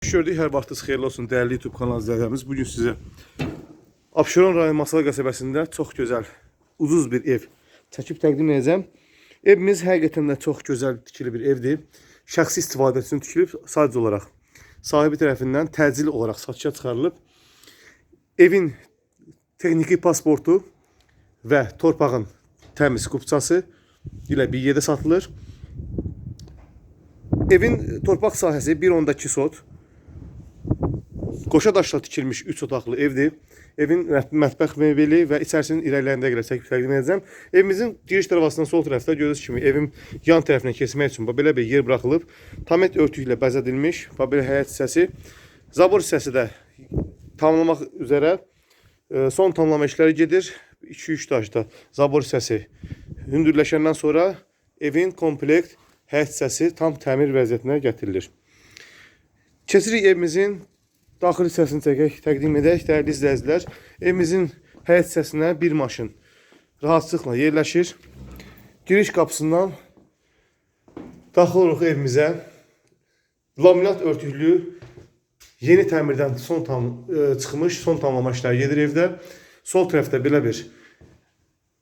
Gördük, hər vaxtınız xeyirli olsun dəyərli YouTube kanalı izləyicilərimiz. Bu gün sizə Abşeron rayon Masal qəsəbəsində çox gözəl, ucuz bir ev çəkib təqdim edəcəm. Evimiz həqiqətən də çox gözəl tikili bir evdir. Şəxsi istifadə üçün tikilib, sadəcə olaraq sahibi tərəfindən təcil olaraq satışa çıxarılıb. Evin texniki pasportu və torpağın təmiz qupçası ilə bir yerdə satılır. Evin torpaq sahəsi 1.2 sot. Qoşa daşla tikilmiş 3 otaqlı evdir. Evin mət- mətbəx mebeli və içərisinin irəliləyəndə görə çəkib təqdim edəcəm. Evimizin giriş tərəfəsindən sol tərəfdə gördüyünüz kimi evin yan tərəfinə keçmək üçün belə bir yer buraxılıb. Tamet örtüyü ilə bəzədilmiş. Bax belə həyət hissəsi. Zabor hissəsi də tamamlamaq üzrə e, son tamamlama işləri gedir. 2-3 daşda zabor hissəsi hündürləşəndən sonra evin komplekt həyət hissəsi tam təmir vəziyyətinə gətirilir. Keçirik evimizin daxil hissəsini çəkək, təqdim edək dəyərli izləyicilər. Evimizin həyət hissəsinə bir maşın rahatlıqla yerləşir. Giriş qapısından daxil oluruq evimizə. Laminat örtüklü yeni təmirdən son tam e, çıxmış, son tamamlama işləri gedir evdə. Sol tərəfdə belə bir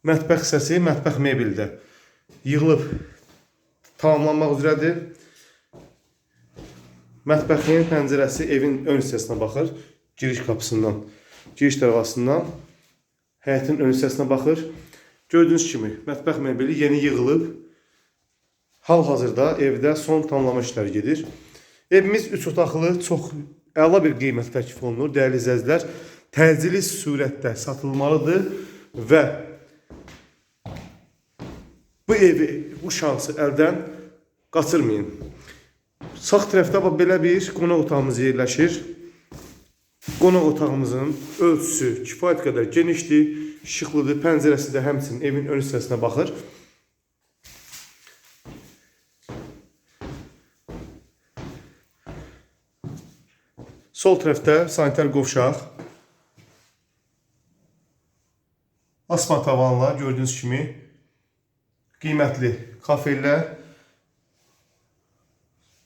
mətbəx hissəsi, mətbəx mebeli də yığılıb tamamlanmaq üzrədir. Mətbəxin pəncərəsi evin ön hissəsinə baxır. Giriş qapısından, giriş dərvasından həyətin ön hissəsinə baxır. Gördüyünüz kimi mətbəx mebeli yeni yığılıb. Hal-hazırda evdə son tamamlama işləri gedir. Evimiz 3 otaqlı, çox əla bir qiymət təklif olunur. Dəyərli izləyicilər, təcili surətdə satılmalıdır və bu evi, bu şansı əldən qaçırmayın. Sağ tərəfdə bax belə bir qonaq otağımız yerləşir. Qonaq otağımızın ölçüsü kifayət qədər genişdir, işıqlıdır. Pəncərəsi də həmçinin evin ön hissəsinə baxır. Sol tərəfdə sanitar qovşaq. Asma tavanla gördüyünüz kimi qiymətli kafellər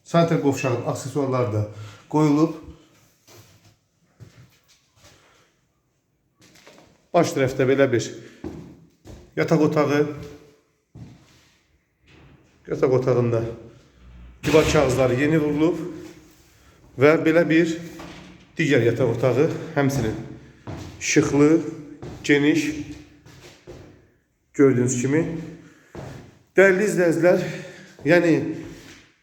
Sanitar qovşağın aksesuarları da qoyulub. Baş tərəfdə belə bir yataq otağı. Yataq otağında divar kağızları yeni vurulub və belə bir digər yataq otağı həmçinin işıqlı, geniş gördüyünüz kimi. Dəyərli izləyicilər, yəni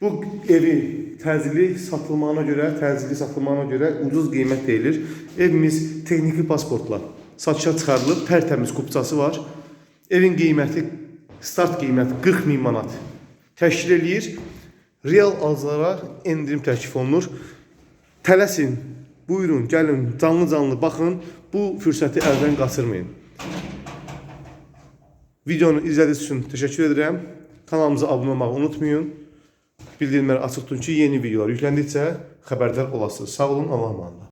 bu evi təcili satılmağına görə, təcili satılmağına görə ucuz qiymət deyilir. Evimiz texniki pasportla satışa çıxarılıb, tərtəmiz qupçası var. Evin qiyməti start qiyməti 40 min manat təşkil eləyir. Real alıcılara endirim təklif olunur. Tələsin, buyurun, gəlin, canlı-canlı baxın. Bu fürsəti əldən qaçırmayın. Videonu izlədiyiniz üçün təşəkkür edirəm. Kanalımıza abunə olmağı unutmayın. Bildirimləri açıq tutun ki, yeni videolar yüklendikçe xəbərdar olasınız. Sağ olun, Allah'a emanet.